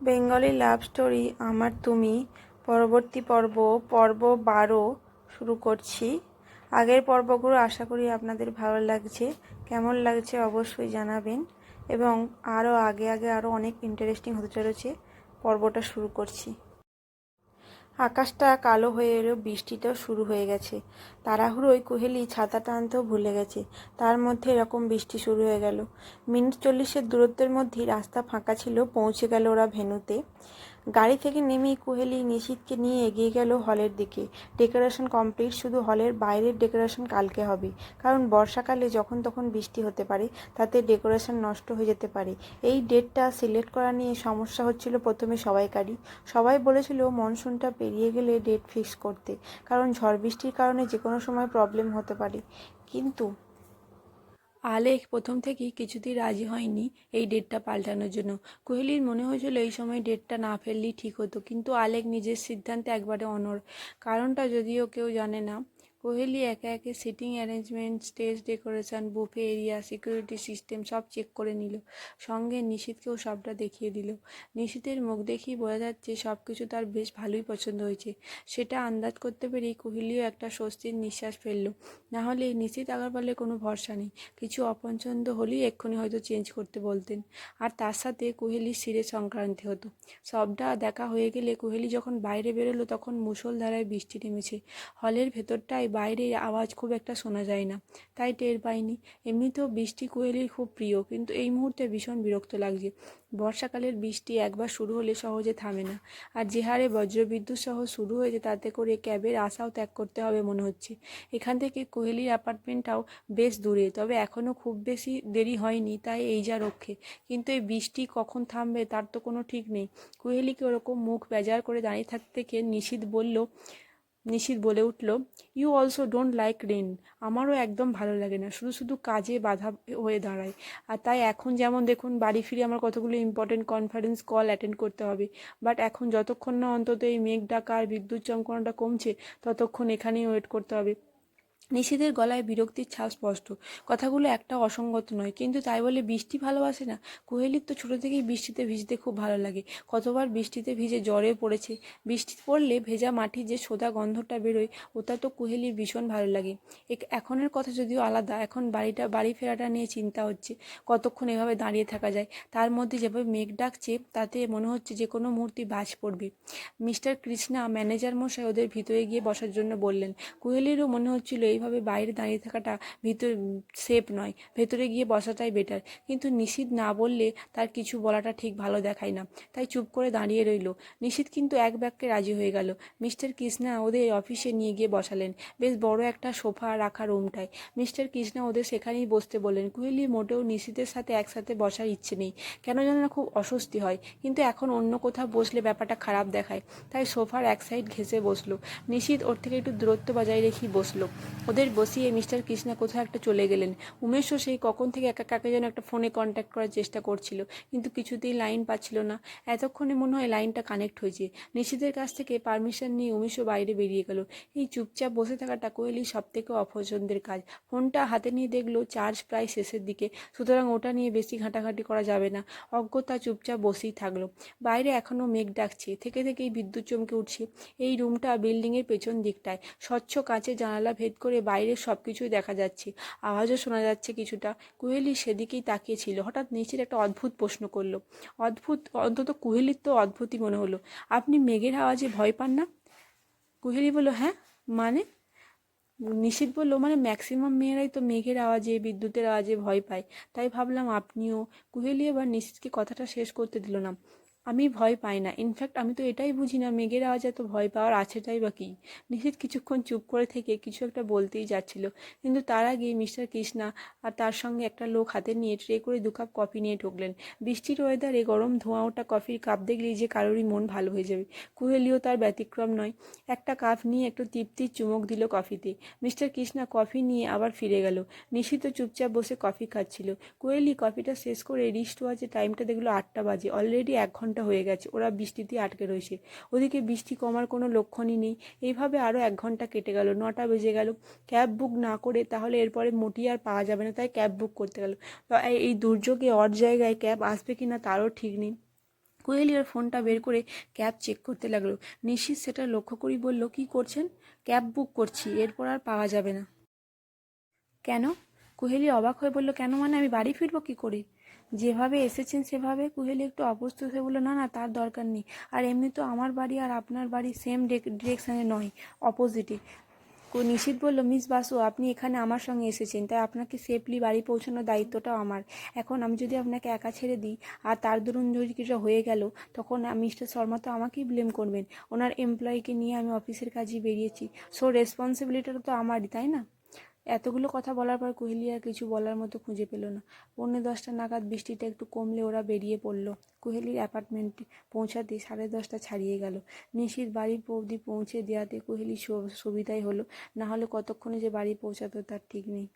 Bengali love story, আমার তুমি, পরবর্তী পর্ব পর্ব বারো শুরু করছি। আগের পর্বগুলো আশা করি আপনাদের ভালো লাগছে, কেমন লাগছে অবশ্যই জানাবেন এবং আরও আগে আগে আরও অনেক ইন্টারেস্টিং হতে চলেছে, পর্বটা শুরু করছি। আকাশটা কালো হয়ে এলো, বৃষ্টিটাও শুরু হয়ে গেছে। তাড়াহুড়োয় কোহেলি ছাতা টানতেও ভুলে গেছে। তার মধ্যে এরকম বৃষ্টি শুরু হয়ে গেল। মিনিট চল্লিশের দূরত্বের মধ্যেই রাস্তা ফাঁকা ছিল, পৌঁছে গেল ওরা ভেনুতে। গাড়ি থেকে নেমেই কোহেলি নিশীথকে নিয়ে এগিয়ে গেল হলের দিকে। ডেকোরেশন কমপ্লিট, শুধু হলের বাইরের ডেকোরেশন কালকে হবে। কারণ বর্ষাকালে যখন তখন বৃষ্টি হতে পারে, তাতে ডেকোরেশন নষ্ট হয়ে যেতে পারে। এই ডেটটা সিলেক্ট করা নিয়ে সমস্যা হচ্ছিল প্রথমে সবাইকারই। সবাই বলেছিল মনসুনটা পেরিয়ে গেলে ডেট ফিক্স করতে, কারণ ঝড় বৃষ্টির কারণে যে কোনো সময় প্রবলেম হতে পারে। কিন্তু আলেক প্রথম থেকেই কিছুতেই রাজি হয়নি এই ডেটটা পাল্টানোর জন্য। কোহলির মনে হয়েছিল এই সময় ডেটটা না ফেললেই ঠিক হতো, কিন্তু আলেখ নিজের সিদ্ধান্তে একবারে অনর কারণটা যদিও কেউ জানে না কোহলি একে একে seating arrangement, stage decoration, buffet area, security system সব চেক করে নিল। সঙ্গে নিশীথকেও সবটা দেখিয়ে দিল। নিশীথের মুখ দেখেই বোঝা যাচ্ছে সব কিছু তার বেশ ভালোই পছন্দ হয়েছে। সেটা আন্দাজ করতে পেরেই কোহলিও একটা স্বস্তির নিঃশ্বাস ফেলল। নাহলে নিশীথ আগারওয়ালের কোনো ভরসা নেই। কিছু অপছন্দ হলেই এক্ষুনি হয়তো চেঞ্জ করতে বলতেন। আর তার সাথে কোহলির শিরে সংক্রান্তি হতো। সবটা দেখা হয়ে গেলে কোহেলি যখন বাইরে বেরোলো তখন মুষলধারায় বৃষ্টি নেমেছে। হলের ভেতরটায় বাইরের আওয়াজ খুব একটা শোনা যায় না। তাই টের পাইনি। এমনিতেও বৃষ্টি কোয়েলির খুব প্রিয়, কিন্তু এই মুহূর্তে ভীষণ বিরক্ত লাগছে। বর্ষাকালের বৃষ্টি একবার শুরু হলে সহজে থামে না। আর যে হারে বজ্রবিদ্যুৎ সহ শুরু হয়েছে, তাতে করে ক্যাবের আশাও ত্যাগ করতে হবে মনে হচ্ছে। এখান থেকে কোহেলির অ্যাপার্টমেন্টটাও বেশ দূরে, তবে এখনও খুব বেশি দেরি হয়নি, তাই এই যা রক্ষে। কিন্তু এই বৃষ্টি কখন থামবে তার তো কোনো ঠিক নেই। কোহেলিকে ওরকম মুখ বেজার করে দাঁড়িয়ে থাকতে থেকে নিশীত বলল নিশীত বলে উঠল you also don't like rain আমারও একদম ভালো লাগে না, শুধু শুধু কাজে বাধা হয়ে দাঁড়ায়। আর তাই এখন যেমন দেখুন, বাড়ি ফিরে আমার কতগুলো ইম্পর্টেন্ট কনফারেন্স কল অ্যাটেন্ড করতে হবে। বাট এখন যতক্ষণ না অন্তত এই মেঘ ডাকা আর বিদ্যুৎ চমকানোটা কমছে, ততক্ষণ এখানেই ওয়েট করতে হবে। নিশীদের গলায় বিরক্তির ছাপ স্পষ্ট। কথাগুলো একটা অসঙ্গত নয়, কিন্তু তাই বলে বৃষ্টি ভালোবাসে না? কোহেলির তো ছোটো থেকেই বৃষ্টিতে ভিজতে খুব ভালো লাগে। কতবার বৃষ্টিতে ভিজে জ্বরে পড়েছে। বৃষ্টি পড়লে ভেজা মাটির যে সোদা গন্ধটা বেরোয়, ওটা তো কোহেলির ভীষণ ভালো লাগে। এখনের কথা যদিও আলাদা, এখন বাড়িটা, বাড়ি ফেরাটা নিয়ে চিন্তা হচ্ছে। কতক্ষণ এভাবে দাঁড়িয়ে থাকা যায়? তার মধ্যে যেভাবে মেঘ ডাকছে, তাতে মনে হচ্ছে যে কোনো মুহূর্তে বাজ পড়বে। মিস্টার কৃষ্ণা, ম্যানেজার মশাই ওদের ভিতরে গিয়ে বসার জন্য বললেন। কোহেলিরও মনে হচ্ছিল এই এইভাবে বাইরে দাঁড়িয়ে থাকাটা ভিতর সেফ নয়। ভেতরে গিয়ে বসাটাই বেটার কিন্তু নিশীত না বললে তার কিছু বলাটা ঠিক ভালো দেখায় না। তাই চুপ করে দাঁড়িয়ে রইল। নিশীত কিন্তু এক ব্যাগকে রাজি হয়ে গেল। মিস্টার কৃষ্ণা ওদের অফিসে নিয়ে গিয়ে বসালেন। বেশ বড় একটা সোফা রাখা রুমটায় মিস্টার কৃষ্ণা ওদের সেখানেই বসতে বললেন। কুহেলি মোটেও নিশীতের সাথে একসাথে বসার ইচ্ছে নেই। কেন যেন না খুব অস্বস্তি হয়। কিন্তু এখন অন্য কোথাও বসলে ব্যাপারটা খারাপ দেখায়। তাই সোফার এক সাইড ঘেসে বসল। নিশীত ওর থেকে একটু দূরত্ব বজায় রেখেই বসল। ওদের বসিয়ে মিস্টার কৃষ্ণা কোথাও একটা চলে গেলেন। উমেশও সেই কখন থেকে একা কাকে যেন একটা ফোনে কন্ট্যাক্ট করার চেষ্টা করছিল, কিন্তু কিছুতেই লাইন পাচ্ছিল না। এতক্ষণে মনে হয় লাইনটা কানেক্ট হয়েছে। নিশিদের কাছ থেকে পারমিশন নিয়ে উমেশও বাইরে বেরিয়ে গেল। এই চুপচাপ বসে থাকাটা সব থেকে অপছন্দের কাজ। ফোনটা হাতে নিয়ে দেখল চার্জ প্রায় শেষের দিকে। সুতরাং ওটা নিয়ে বেশি ঘাঁটাঘাঁটি করা যাবে না। অজ্ঞতা চুপচাপ বসেই থাকল। বাইরে এখনও মেঘ ডাকছে। থেকে থেকেই বিদ্যুৎ চমকে উঠছে। এই রুমটা বিল্ডিংয়ের পেছন দিকটায়। স্বচ্ছ কাঁচে জানালা ভেদ করে বাইরের সব কিছুই দেখা যাচ্ছে। আওয়াজও শোনা যাচ্ছে কিছুটা। কুহেলি সেদিকেই তাকিয়েছিল হঠাৎ নিচের একটা অদ্ভুত প্রশ্ন করল। অদ্ভুত, অন্তত কুহেলির তো অদ্ভুতই মনে হলো। আপনি মেঘের আওয়াজে ভয় পান না? কুহেলি বলল হ্যাঁ মানে? নিশীত বলল মানে ম্যাক্সিমাম মেয়েরাই তো মেঘের আওয়াজে, বিদ্যুতের আওয়াজে ভয় পায়। তাই ভাবলাম আপনিও। কুহেলি এবার নিশীতকে কথাটা শেষ করতে দিল না। আমি ভয় পাই না। ইনফ্যাক্ট আমি তো এটাই বুঝি না, মেঘের আওয়াজ এত ভয় পাওয়ার আছেটাই বা কী? নিশ্চিত কিছুক্ষণ চুপ করে থেকে কিছু একটা বলতেই যাচ্ছিল। কিন্তু তার আগে মিস্টার কৃষ্ণা আর তার সঙ্গে একটা লোক হাতে নিয়ে ট্রে করে দু কাপ কফি নিয়ে ঢুকলেন। বৃষ্টির ওয়েদারে গরম ধোঁয়া ওটা কফির কাপ দেখলেই যে কারোরই মন ভালো হয়ে যাবে। কুহেলিও তার ব্যতিক্রম নয়। একটা কাপ নিয়ে একটু তৃপ্তির চুমুক দিল কফিতে। মিস্টার কৃষ্ণা কফি নিয়ে আবার ফিরে গেল। নিশিত চুপচাপ বসে কফি খাচ্ছিল। কোয়েলি কফিটা শেষ করে রিস্ট ওয়াচে টাইমটা দেখল আটটা বাজে। অলরেডি এক ঘণ্টা ঘণ্টা হয়ে গেছে, ওরা বৃষ্টিতে আটকে রয়েছে। ওদিকে বৃষ্টি কমার কোনো লক্ষণই নেই। এইভাবে আরও এক ঘণ্টা কেটে গেল, নটা বেজে গেল। ক্যাব বুক না করে তাহলে এরপরে মোটি আর পাওয়া যাবে না, তাই ক্যাব বুক করতে গেল। এই দুর্যোগে অর জায়গায় ক্যাব আসবে কি না তারও ঠিক নেই। কোয়েলি ওর ফোনটা বের করে ক্যাব চেক করতে লাগল। নিশিত সেটা লক্ষ্য করি বলল, কি করছেন? ক্যাব বুক করছি, এরপর আর পাওয়া যাবে না। কেন? কোহেলি অবাক হয়ে বলল, কেন মানে আমি বাড়ি ফিরবো কি করে? যেভাবে এসেছেন সেভাবে কুহেলি একটু অপ্রস্তুত হয়ে বলল, না না, তার দরকার নেই। আর এমনি তো আমার বাড়ি আর আপনার বাড়ি সেম ডিরেকশানে নয় অপোজিটে নিশিত বলল, মিস বাসু, আপনি এখানে আমার সঙ্গে এসেছেন, তাই আপনাকে সেফলি বাড়ি পৌঁছানোর দায়িত্বটাও আমার। এখন আমি যদি আপনাকে একা ছেড়ে দিই আর তার দরুন যদি কিছু হয়ে গেল, তখন মিস্টার শর্মা তো আমাকেই ব্লেম করবেন। ওনার এমপ্লয়িকে নিয়ে আমি অফিসের কাজে বেরিয়েছি। সো রেসপন্সিবিলিটিটা তো আমারই, তাই না? এতগুলো কথা বলার পর কোহলি আর কিছু বলার মতো খুঁজে পেল না। পৌনে দশটা নাগাদ বৃষ্টিটা একটু কমলে ওরা বেরিয়ে পড়ল। কোহলির অ্যাপার্টমেন্টে পৌঁছাতে সাড়ে দশটা ছাড়িয়ে গেল। নিশিত বাড়ির অবধি পৌঁছে দেওয়াতে কোহলি সুবিধাই হলো। না হলে কতক্ষণে যে বাড়ি পৌঁছাতো তার ঠিক নেই।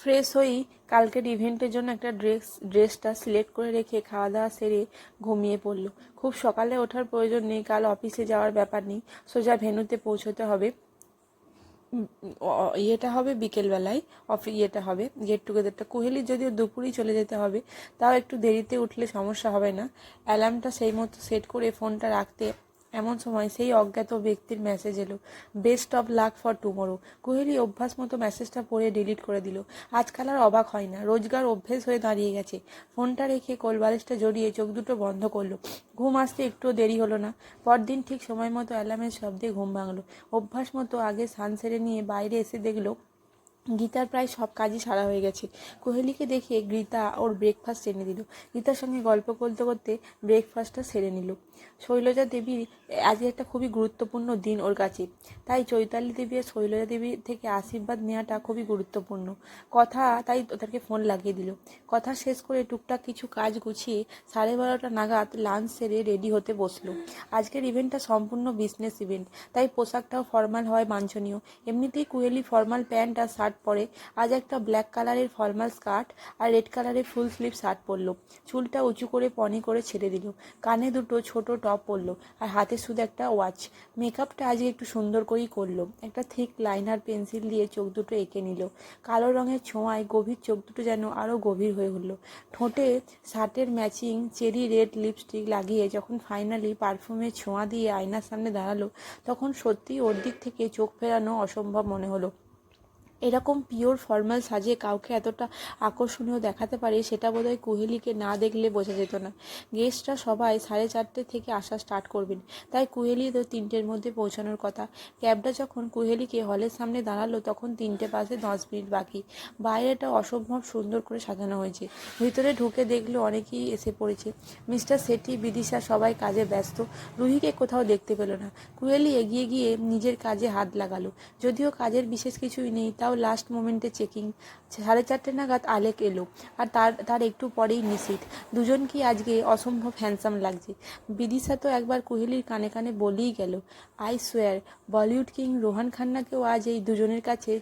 ফ্রেশ হয়েই কালকের ইভেন্টের জন্য একটা ড্রেস ড্রেসটা সিলেক্ট করে রেখে খাওয়া দাওয়া সেরে ঘুমিয়ে পড়ল। খুব সকালে ওঠার প্রয়োজন নেই, কাল অফিসে যাওয়ার ব্যাপার নেই। সোজা ভেনুতে পৌঁছতে হবে। ইয়েটা হবে বিকেলবেলায় অফিস ইয়েটা হবে গেট টুগেদারটা কোহেলি, যদিও দুপুরেই চলে যেতে হবে, তাও একটু দেরিতে উঠলে সমস্যা হবে না। অ্যালার্মটা সেই মতো সেট করে ফোনটা রাখতে এমন সময় সেই অজ্ঞাত ব্যক্তির মেসেজ এলো best of luck for tomorrow Koheli অভ্যাস মতো মেসেজটা পড়ে ডিলিট করে দিল। আজকাল আর অবাক হয় না, রোজগার অভ্যেস হয়ে দাঁড়িয়ে গেছে। ফোনটা রেখে কোলবালিশটা জড়িয়ে চোখ দুটো বন্ধ করল। ঘুম আসতে একটুও দেরি হলো না। পরদিন ঠিক সময় মতো অ্যালার্মের শব্দে ঘুম ভাঙলো। অভ্যাস মতো আগে সান সেরে নিয়ে বাইরে এসে দেখল, গীতার প্রায় সব কাজই সারা হয়ে গেছে। কোহেলিকে দেখে গীতা ওর ব্রেকফাস্ট এনে দিল। গীতার সঙ্গে গল্প করতে করতে ব্রেকফাস্টটা সেরে নিল। শৈলজা দেবীর আজ একটা খুবই গুরুত্বপূর্ণ দিন ওর কাছে। তাই চৈতালি দেবী শৈলজা দেবী থেকে আশীর্বাদ নেওয়াটা খুবই গুরুত্বপূর্ণ। কথা তাই তাদেরকে ফোন লাগিয়ে দিল। কথা শেষ করে টুকটাক কিছু কাজ গুছিয়ে সাড়ে বারোটা নাগাদ লাঞ্চ সেরে রেডি হতে বসল। আজকের ইভেন্টটা সম্পূর্ণ বিজনেস ইভেন্ট তাই পোশাকটাও ফর্মাল হয় বাঞ্ছনীয়। এমনিতেই কুয়েলি ফর্মাল প্যান্ট আর শার্ট পরে, আজ একটা ব্ল্যাক কালারের ফর্মাল স্কার্ট আর রেড কালারের ফুল স্লিভ শার্ট পরলো। চুলটা উঁচু করে পনি করে ছেড়ে দিল। কানে দুটো ছোট টপ পরলো আর হাতে শুধু একটা ওয়াচ মেকআপটা আজকে একটু সুন্দর করেই করল। একটা থিক লাইনার পেন্সিল দিয়ে চোখ দুটো এঁকে নিল। কালো রঙের ছোঁয়ায় গভীর চোখ দুটো যেন আরও গভীর হয়ে হলো ঠোঁটে শার্টের ম্যাচিং চেরি রেড লিপস্টিক লাগিয়ে যখন ফাইনালি পারফিউমের ছোঁয়া দিয়ে আয়নার সামনে দাঁড়াল, তখন সত্যিই ওর দিক থেকে চোখ ফেরানো অসম্ভব মনে হলো। এরকম পিওর ফর্মাল সাজে কাউকে এতটা আকর্ষণীয় দেখাতে পারে, সেটা বোধহয় কুহেলিকে না দেখলে বোঝা যেত না। গেস্টরা সবাই সাড়ে চারটে থেকে আসা স্টার্ট করবেন। তাই কুহেলি তো তিনটের মধ্যে পৌঁছানোর কথা। ক্যাবটা যখন কুহেলিকে হলের সামনে দাঁড়াল, তখন তিনটে পাশে দশ মিনিট বাকি। বাইরেটা অসম্ভব সুন্দর করে সাজানো হয়েছে। ভিতরে ঢুকে দেখল অনেকেই এসে পড়েছে। মিস্টার সেটি, বিদিশা সবাই কাজে ব্যস্ত। রুহিকে কোথাও দেখতে পেল না। কুহেলি এগিয়ে গিয়ে নিজের কাজে হাত লাগালো। যদিও কাজের বিশেষ কিছুই নেই তাও লাস্ট মোমেন্টে চেকিং সাড়ে চারটে নাগাদ আলেক এলো, আর তার তার একটু পরেই নিশিত দুজনকেই আজকে অসম্ভব হ্যান্ডসাম লাগছে? বিদিশা তো একবার কোহলির কানে কানে বলেই গেল I swear Bollywood king Rohan খান্নাকেও আজ এই দুজনের কাছে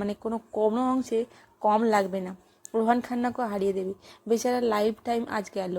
মানে কোনো কোনো অংশে কম লাগবে না। রোহান খান্নাকেও হারিয়ে দেবে। বেচারা লাইফ টাইম আজ গেল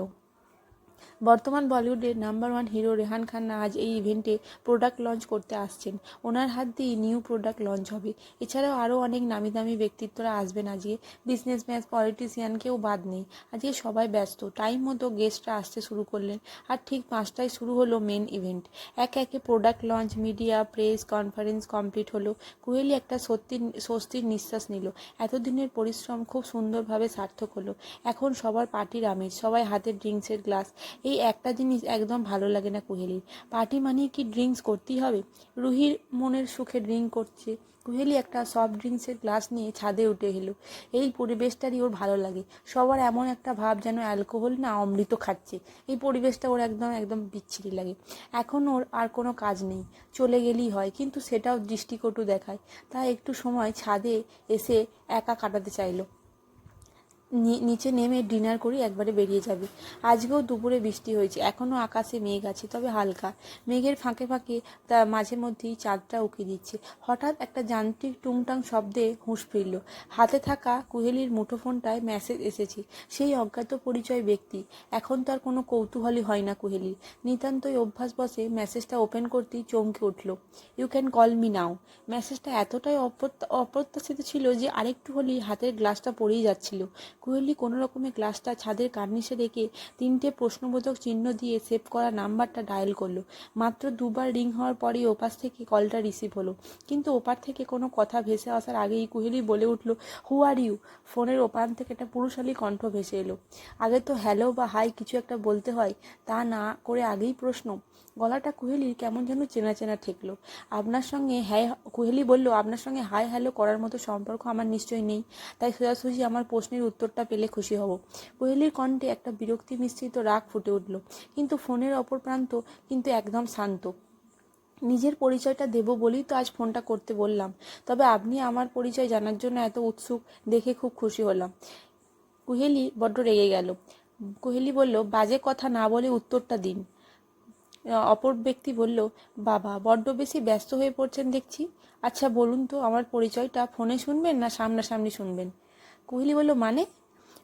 বর্তমান বলিউডের number one hero Rehan Khanna আজ এই ইভেন্টে প্রোডাক্ট লঞ্চ করতে আসছেন। ওনার হাত দিয়েই নিউ প্রোডাক্ট লঞ্চ হবে। এছাড়াও আরও অনেক নামি দামি ব্যক্তিত্বরা আসবেন আজকে। বিজনেসম্যান পলিটিশিয়ান কেউ বাদ নেই। আজকে সবাই ব্যস্ত। টাইম মতো গেস্টরা আসতে শুরু করলেন। আর ঠিক পাঁচটায় শুরু হলো মেন ইভেন্ট। এক একে product launch, media, press, conference complete হলো। কুহেলি একটা সত্যি স্বস্তির নিঃশ্বাস নিল। এতদিনের পরিশ্রম খুব সুন্দরভাবে সার্থক হলো। এখন সবার পার্টির আমেজ। সবাই হাতে ড্রিঙ্কসের গ্লাস। এই একটা জিনিস একদম ভালো লাগে না কুহেলির পার্টি মানিয়ে কি ড্রিঙ্কস করতেই হবে? রুহির মনের সুখে ড্রিঙ্ক করছে। কুহেলি একটা সফট ড্রিঙ্কসের গ্লাস নিয়ে ছাদে উঠে এলো। এই পরিবেশটারই ওর ভালো লাগে। সবার এমন একটা ভাব যেন অ্যালকোহল না অমৃত খাচ্ছে। এই পরিবেশটা ওর একদম একদম বিচ্ছিরি লাগে। এখন ওর আর কোনো কাজ নেই। চলে গেলেই হয়, কিন্তু সেটাও দৃষ্টিকটু দেখায়। তাই একটু সময় ছাদে এসে একা কাটাতে চাইলো। নিচে নেমে ডিনার করি, একবারে বেরিয়ে যাবে। আজকেও দুপুরে বৃষ্টি হয়েছে এখনও আকাশে মেঘ আছে, তবে হালকা। মেঘের ফাঁকে ফাঁকে তা মাঝে মধ্যেই চাঁদটা উকি দিচ্ছে। হঠাৎ একটা যান্ত্রিক টুংটাং শব্দে হুঁশ ফিরল। হাতে থাকা কুহেলির মুঠোফোনটায় মেসেজ এসেছে, সেই অজ্ঞাত পরিচয় ব্যক্তি। এখন তার কোনো কৌতূহলই হয় না কুহেলির নিতান্তই অভ্যাস বসে মেসেজটা ওপেন করতেই চমকে উঠল। You can call me now মেসেজটা এতটাই অপ্রত্যাশিত ছিল যে আরেকটু হলেই হাতের গ্লাসটা পড়েই যাচ্ছিল। কুহেলি কোনো রকমে গ্লাসটা ছাদের কার্নিশে রেখে তিনটে প্রশ্নবোধক চিহ্ন দিয়ে সেভ করা নাম্বারটা ডায়াল করল। মাত্র দুবার রিং হওয়ার পরেই ওপাশ থেকে কলটা রিসিভ হলো। কিন্তু ওপার থেকে কোনো কথা ভেসে আসার আগেই কুহেলি বলে উঠল, হু আর ইউ? ফোনের ওপান থেকে একটা পুরুষালী কণ্ঠ ভেসে এলো। আগে তো হ্যালো বা হাই কিছু একটা বলতে হয়, তা না করে আগেই প্রশ্ন। গলাটা কুহেলির কেমন যেন চেনা চেনা ঠেকলো। আপনার সঙ্গে হ্যাঁ কুহেলি বলল, আপনার সঙ্গে হাই হ্যালো করার মতো সম্পর্ক আমার নিশ্চয়ই নেই, তাই সোজাসুজি আমার প্রশ্নের উত্তরটা পেলে খুশি হব। কোহেলির কণ্ঠে একটা বিরক্তি মিশ্রিত রাগ ফুটে উঠল। কিন্তু ফোনের অপর প্রান্ত কিন্তু একদম শান্ত। নিজের পরিচয়টা দেব বলেই তো আজ ফোনটা করতে বললাম। তবে আপনি আমার পরিচয় জানার জন্য এত উৎসুক দেখে খুব খুশি হলাম। কুহেলি বড্ড রেগে গেল। কুহেলি বলল, বাজে কথা না বলে উত্তরটা দিন। অপর ব্যক্তি বলল, বাবা, বড্ড বেশি ব্যস্ত হয়ে পড়ছেন দেখছি। আচ্ছা বলুন তো, আমার পরিচয়টা ফোনে শুনবেন না সামনাসামনি শুনবেন? কোহলি বলল মানে?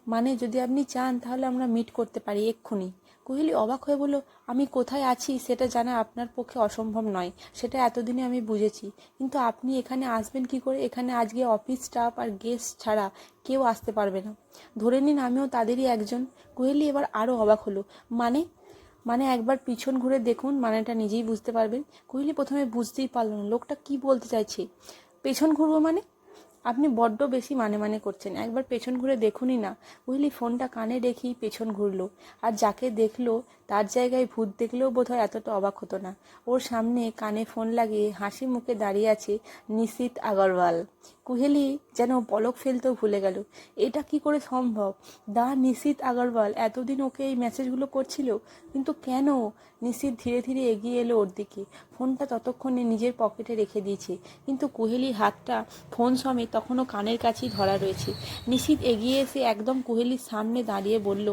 মানে যদি আপনি চান, তাহলে আমরা মিট করতে পারি এক্ষুনি। কোহলি অবাক হয়ে বলল, আমি কোথায় আছি সেটা জানা আপনার পক্ষে অসম্ভব নয়। সেটা এতদিনে আমি বুঝেছি। কিন্তু আপনি এখানে আসবেন কি করে? এখানে আজকে অফিস স্টাফ আর গেস্ট ছাড়া কেউ আসতে পারবে না। ধরে নিন আমিও তাদেরই একজন। কোহলি এবার আরও অবাক হলো। মানে? মানে একবার পিছন ঘুরে দেখুন, মানেটা নিজেই বুঝতে পারবেন। কোহলি প্রথমে বুঝতেই পারল না, লোকটা কি বলতে চাইছে? পেছন ঘুরবো মানে? আপনি বড্ড বেশি মানে মানে করছেন। একবার পেছন ঘুরে দেখুনই না। বুঝলি, ফোনটা কানে রেখেই পেছন ঘুরলো। আর যাকে দেখল, তার জায়গায় ভূত দেখলেও বোধহয় এতটা অবাক হতো না। ওর সামনে কানে ফোন লাগিয়ে হাসি মুখে দাঁড়িয়ে আছে নিশিত আগরওয়াল। কুহেলি যেন পলক ফেলতেও ভুলে গেল। এটা কি করে সম্ভব? দা নিশিত আগরওয়াল এতদিন ওকে এই মেসেজগুলো করছিল, কিন্তু কেন? নিশিত ধীরে ধীরে এগিয়ে এলো ওর দিকে। ফোনটা ততক্ষণে নিজের পকেটে রেখে দিয়েছে, কিন্তু কুহেলির হাতটা ফোন সমেত তখনও কানের কাছেই ধরা রয়েছে। নিশিত এগিয়ে এসে একদম কুহেলির সামনে দাঁড়িয়ে বলল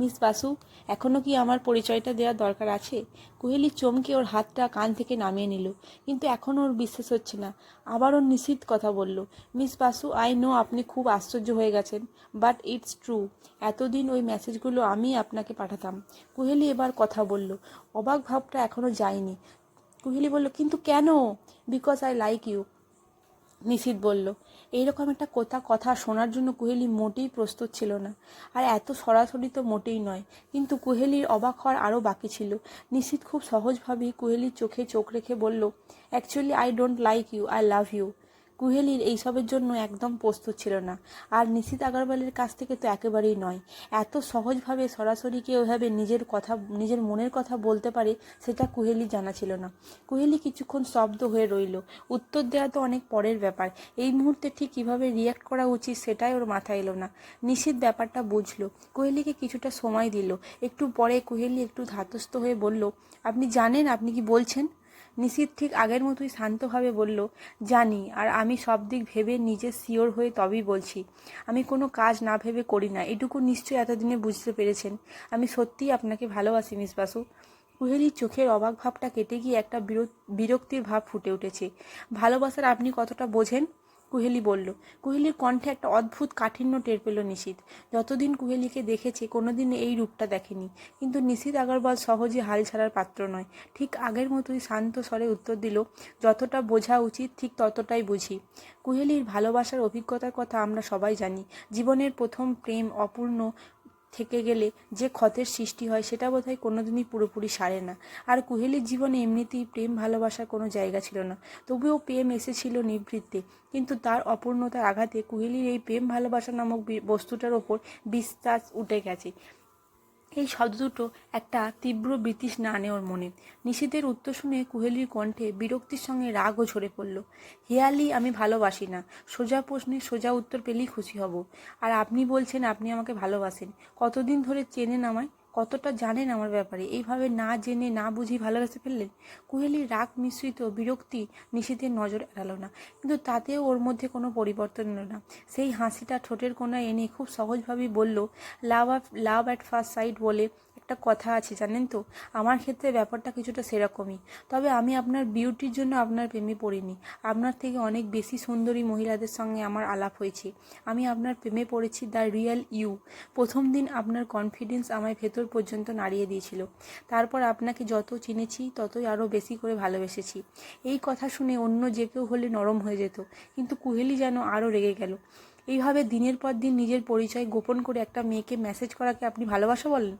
মিস বাসু এখনও কি আমার পরিচয়টা দেওয়ার দরকার আছে? কোহেলি চমকে ওর হাতটা কান থেকে নামিয়ে নিল, কিন্তু এখনও ওর বিশ্বাস হচ্ছে না। আবার ওর নিশ্চিত কথা বলল, মিস বাসু আই নো আপনি খুব আশ্চর্য হয়ে গেছেন বাট ইটস ট্রু এতদিন ওই মেসেজগুলো আমি আপনাকে পাঠাতাম। কোহেলি এবার কথা বলল, অবাক ভাবটা এখনও যায়নি। কোহেলি বলল, কিন্তু কেন? Because I like you Nishit বলল, এইরকম একটা কথা কথা শোনার জন্য কুহেলি মোটেই প্রস্তুত ছিল না। আর এত সরাসরি তো মোটেই নয়। কিন্তু কুহেলির অবাক হওয়ার আরও বাকি ছিল। নিশিত খুব সহজভাবেই কুহেলির চোখে চোখ রেখে বলল actually I don't like you I love you কুহেলির এইসবের জন্য একদম প্রস্তুত ছিল না। আর নিশিত আগরওয়ালের কাছ থেকে তো একেবারেই নয়। এত সহজভাবে সরাসরি কেউ এভাবে নিজের কথা, নিজের মনের কথা বলতে পারে, সেটা কুহেলি জানা ছিল না। কুহেলি কিছুক্ষণ শব্দ হয়ে রইল। উত্তর দেওয়া তো অনেক পরের ব্যাপার। এই মুহূর্তে ঠিক কীভাবে রিয়াক্ট করা উচিত সেটাই ওর মাথায় এলো না। নিশিত ব্যাপারটা বুঝলো। কোহেলিকে কিছুটা সময় দিল। একটু পরে কোহেলি একটু ধাতস্থ হয়ে বলল, আপনি জানেন, আপনি কি বলছেন? নিশিত ঠিক আগের মতোই শান্তভাবে বলল, জানি, আর আমি সব দিক ভেবে নিজে শিওর হয়ে তবেই বলছি। আমি কোনো কাজ না ভেবে করি না, এটুকু নিশ্চয়ই এতদিনে বুঝতে পেরেছেন। আমি সত্যিই আপনাকে ভালোবাসি, মিস বাসু। কুহেলির চোখের অবাক ভাবটা কেটে গিয়ে একটা বিরক্তির ভাব ফুটে উঠেছে। ভালোবাসার আপনি কতটা বোঝেন? কুহেলি বলল, কুহেলির কণ্ঠে একটা অদ্ভুত কাঠিন্য টের পেল নিশিত। যতদিন কুহেলিকে দেখেছে, কোনোদিন এই রূপটা দেখেনি। কিন্তু নিশিত আগরওয়াল সহজে হাল ছাড়ার পাত্র নয়। ঠিক আগের মতোই শান্ত স্বরে উত্তর দিল, যতটা বোঝা উচিত, ঠিক ততটাই বুঝি। কুহেলির ভালোবাসার অভিজ্ঞতার কথা আমরা সবাই জানি। জীবনের প্রথম প্রেম অপূর্ণ থেকে গেলে যে ক্ষতের সৃষ্টি হয় সেটা বোধহয় কোনোদিনই পুরোপুরি সারে না। আর কুহেলির জীবনে এমনিতেই প্রেম, ভালোবাসার কোনো জায়গা ছিল না। তবুও প্রেম এসেছিল নিবৃত্তে কিন্তু তার অপূর্ণতার আঘাতে কুহেলির এই প্রেম, ভালোবাসা নামক বস্তুটার ওপর বিশ্বাস উঠে গেছে। এই শব্দ দুটো একটা তীব্র না আনে ওর মনে। নিশীদের উত্তর শুনে কুহেলির কণ্ঠে বিরক্তির সঙ্গে রাগও ঝরে পড়ল। হেয়ালি আমি ভালোবাসি না। সোজা প্রশ্নে সোজা উত্তর পেলেই খুশি হব। আর আপনি বলছেন আপনি আমাকে ভালোবাসেন। কতদিন ধরে চেনেন আমায়? কতটা জানেন আমার ব্যাপারে? এইভাবে না জেনে না বুঝি ভালোবেসে ফেললেন কুহেলির রাগ মিশ্রিত বিরক্তি নিষেধের নজর এড়ালো না। কিন্তু তাতেও ওর মধ্যে কোনো পরিবর্তন এলো না। সেই হাসিটা ঠোঁটের কোনায় এনে খুব সহজভাবেই বলল love love at first sight বলে একটা কথা আছে, জানেন তো? আমার ক্ষেত্রে ব্যাপারটা কিছুটা সেরকমই। তবে আমি আপনার বিউটির জন্য আপনার প্রেমে পড়িনি। আপনার থেকে অনেক বেশি সুন্দরী মহিলাদের সঙ্গে আমার আলাপ হয়েছে। আমি আপনার প্রেমে পড়েছি দ্য রিয়েল ইউ। প্রথম দিন আপনার কনফিডেন্স আমায় ভেতর পর্যন্ত নাড়িয়ে দিয়েছিল। তারপর আপনাকে যত চিনেছি, ততই আরও বেশি করে ভালোবেসেছি। এই কথা শুনে অন্য যে কেউ হলে নরম হয়ে যেত। কিন্তু কুহেলি যেন আরও রেগে গেল। এইভাবে দিনের পর দিন নিজের পরিচয় গোপন করে একটা মেয়েকে মেসেজ করাকে আপনি ভালোবাসা বলেন?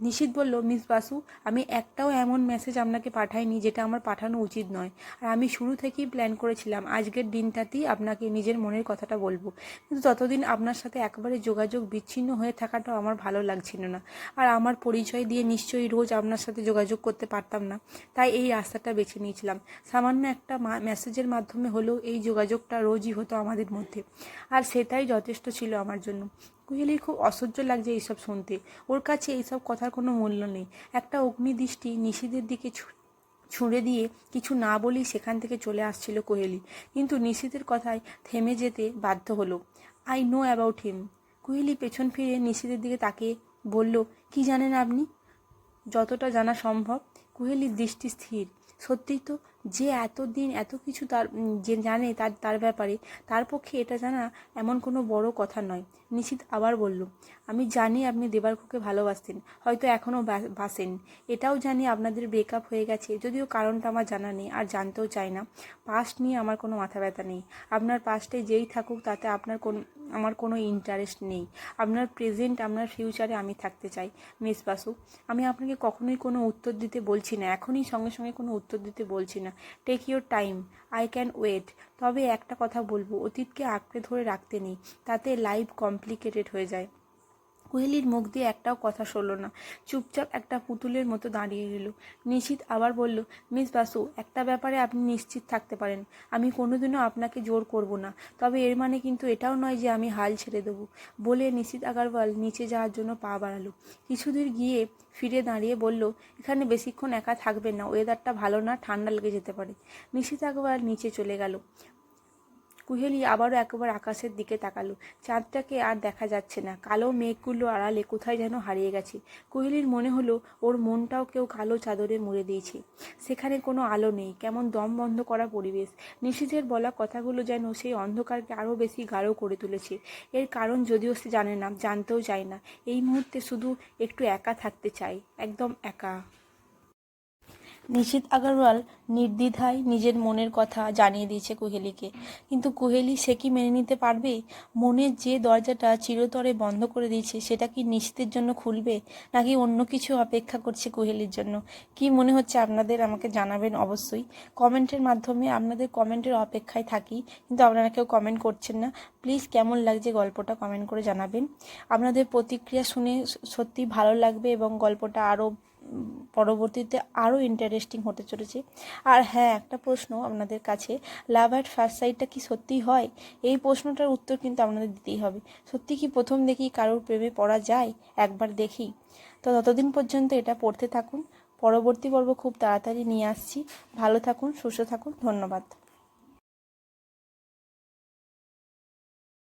নিশিত বলল, মিস বাসু, আমি একটাও এমন মেসেজ আপনাকে পাঠাইনি যেটা আমার পাঠানো উচিত নয়। আর আমি শুরু থেকেই প্ল্যান করেছিলাম, আজকের দিনটাতেই আপনাকে নিজের মনের কথাটা বলব। কিন্তু ততদিন আপনার সাথে একবারে যোগাযোগ বিচ্ছিন্ন হয়ে থাকাটাও আমার ভালো লাগছিল না। আর আমার পরিচয় দিয়ে নিশ্চয়ই রোজ আপনার সাথে যোগাযোগ করতে পারতাম না। তাই এই রাস্তাটা বেছে নিয়েছিলাম। সামান্য একটা মেসেজের মাধ্যমে হলেও এই যোগাযোগটা রোজই হতো আমাদের মধ্যে। আর সেটাই যথেষ্ট ছিল আমার জন্য। কুহেলির খুব অসহ্য লাগছে এইসব শুনতে। ওর কাছে এইসব কথার কোনো মূল্য নেই। একটা অগ্নিদৃষ্টি নিশিদের দিকে ছুঁড়ে দিয়ে কিছু না বলেই সেখান থেকে চলে আসছিল কোহেলি। কিন্তু নিশিতের কথায় থেমে যেতে বাধ্য হলো। I know about him Koheli পেছন ফিরে নিশিতের দিকে তাকে বলল, কি জানেন আপনি? যতটা জানা সম্ভব। কুহেলির দৃষ্টি স্থির। সত্যিই তো যে এতদিন এত কিছু তার যে জানে তার তার ব্যাপারে, তার পক্ষে এটা জানা এমন কোনো বড় কথা নয়। নিশিত আবার বলল, আমি জানি আপনি দেবার্ককে ভালোবাসতেন, হয়তো এখনও বাসেন। এটাও জানি আপনাদের ব্রেকআপ হয়ে গেছে, যদিও কারণটা আমার জানা নেই আর জানতেও চাই না। পাস্ট নিয়ে আমার কোনো মাথা ব্যথা নেই। আপনার পাস্টে যেই থাকুক তাতে আপনার কোন আমার কোনো ইন্টারেস্ট নেই। আপনার প্রেজেন্ট আপনার ফিউচারে আমি থাকতে চাই মিস বাসু। আমি আপনাকে কখনোই কোনো উত্তর দিতে বলছি না, এখনই সঙ্গে সঙ্গে কোনো উত্তর দিতে বলছি না। Take your time I can wait তবে একটা কথা বলব, অতীতকে আঁকড়ে ধরে রাখতে নেই, তাতে লাইফ কমপ্লিকেটেড হয়ে যায়। কোহেলির মুখ দিয়ে একটাও কথা সরল না। চুপচাপ একটা পুতুলের মতো দাঁড়িয়ে গেল নিশিত আবার বলল, মিস বাসু, একটা ব্যাপারে আপনি নিশ্চিত থাকতে পারেন। আমি কোনোদিনও আপনাকে জোর করব না। তবে এর মানে কিন্তু এটাও নয় যে আমি হাল ছেড়ে দেবো। বলে নিশিত আগারওয়াল নিচে যাওয়ার জন্য পা বাড়ালো। কিছুদূর গিয়ে ফিরে দাঁড়িয়ে বলল, এখানে বেশিক্ষণ একা থাকবেন না। ওয়েদারটা ভালো না, ঠান্ডা লেগে যেতে পারে। নিশিত আগারওয়াল নিচে চলে গেল। কুহেলি আবারও একবার আকাশের দিকে তাকালো। চাঁদটাকে আর দেখা যাচ্ছে না। কালো মেঘগুলো আড়ালে কোথায় যেন হারিয়ে গেছে। কুহেলির মনে হলো, ওর মনটাও কেউ কালো চাদরে মুড়ে দিয়েছে। সেখানে কোনো আলো নেই, কেমন দম বন্ধ করা পরিবেশ। নিশিতের বলা কথাগুলো যেন সেই অন্ধকারকে আরও বেশি গাঢ় করে তুলেছে। এর কারণ যদিও সে জানে না, জানতেও চায় না। এই মুহূর্তে শুধু একটু একা থাকতে চায়, একদম একা। নিশিত আগরওয়াল নির্দ্বিধায় নিজের মনের কথা জানিয়ে দিয়েছে কোহেলিকে। কিন্তু কুহেলি সে কি মেনে নিতে পারবে? মনের যে দরজাটা চিরতরে বন্ধ করে দিয়েছে, সেটা কি নিশিতের জন্য খুলবে? নাকি অন্য কিছু অপেক্ষা করছে কোহেলির জন্য? কি মনে হচ্ছে আপনাদের? আমাকে জানাবেন অবশ্যই। কমেন্টের মাধ্যমে আপনাদের কমেন্টের অপেক্ষায় থাকি, কিন্তু আপনারা কেউ কমেন্ট করছেন না। প্লিজ কেমন লাগছে গল্পটা কমেন্ট করে জানাবেন। আপনাদের প্রতিক্রিয়া শুনে সত্যি ভালো লাগবে এবং গল্পটা আরও পরবর্তীতে আরও ইন্টারেস্টিং হতে চলেছে। আর হ্যাঁ একটা প্রশ্ন আপনাদের কাছে লাভ অ্যাট ফার্স্ট সাইডটা কি সত্যি হয়? এই প্রশ্নটার উত্তর কিন্তু আপনাদের দিতেই হবে। সত্যি কি প্রথম দেখি কারোর প্রেমে পড়া যায়? একবার দেখি। তো ততদিন পর্যন্ত এটা পড়তে থাকুন। পরবর্তী পর্ব খুব তাড়াতাড়ি নিয়ে আসছি। ভালো থাকুন, সুস্থ থাকুন, ধন্যবাদ।